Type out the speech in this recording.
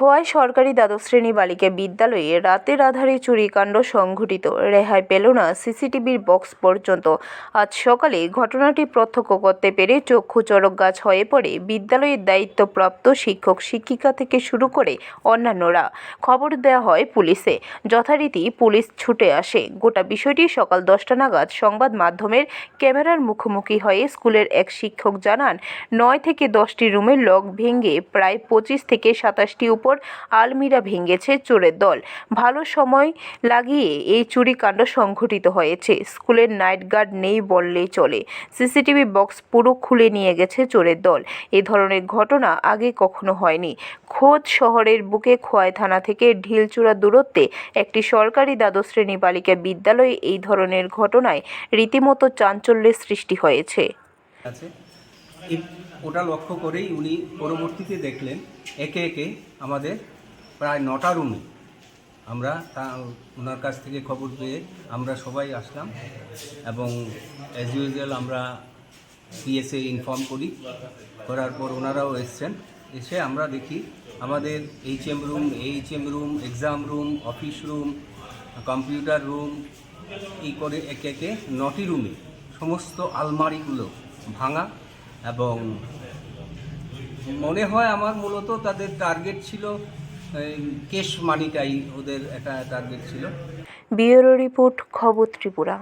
খোয়াই সরকারি দ্বাদশ শ্রেণি বালিকা বিদ্যালয়ে রাতের আধারে চুরিকাণ্ড সংঘটিত। রেহাই পেল না সিসিটিভির বক্স পর্যন্ত। আজ সকালে ঘটনাটি প্রত্যক্ষ করতে পেরে চক্ষু চড়ক গাছ হয়ে পড়ে বিদ্যালয়ের দায়িত্বপ্রাপ্ত শিক্ষক, শিক্ষিকা থেকে শুরু করে অন্যান্যরা। খবর দেওয়া হয় পুলিশে। যথারীতি পুলিশ ছুটে আসে। গোটা বিষয়টি সকাল দশটা নাগাদ সংবাদ মাধ্যমের ক্যামেরার মুখোমুখি হয়ে স্কুলের এক শিক্ষক জানান, নয় থেকে দশটি রুমের লক ভেঙে প্রায় পঁচিশ থেকে সাতাশটি উপর আলমিরা ভেঙেছে চোরের দল। ভালো সময় লাগিয়ে এই চুরিকাণ্ড সংঘটিত হয়েছে। স্কুলের নাইট গার্ড নেই বললেই চলে। সিসিটিভি বক্স পুরো খুলে নিয়ে গেছে চোরের দল। এ ধরনের ঘটনা আগে কখনো হয়নি। খোদ শহরের বুকে খোয়াই থানা থেকে ঢিলচূড়া দূরত্বে একটি সরকারি দ্বাদশ শ্রেণি বালিকা বিদ্যালয়ে এই ধরনের ঘটনায় রীতিমতো চাঞ্চল্যের সৃষ্টি হয়েছে। ওটা লক্ষ্য করেই উনি পরবর্তীতে দেখলেন একে একে আমাদের প্রায় নটা রুমে। আমরা তা ওনার কাছ থেকে খবর পেয়ে আমরা সবাই আসলাম এবং অ্যাজ ইউজুয়াল আমরা পিএসএ ইনফর্ম করি। করার পর ওনারাও এসছেন। এসে আমরা দেখি আমাদের H M room H M room exam room office room computer room এই করে একে একে নটি রুমে সমস্ত আলমারিগুলো ভাঙা এবং মনে হয় আমার মূলত তাদের টার্গেট ছিল কেশ মানিটাই, ওদের একটা টার্গেট ছিল। বিউরো রিপোর্ট, খবর ত্রিপুরা।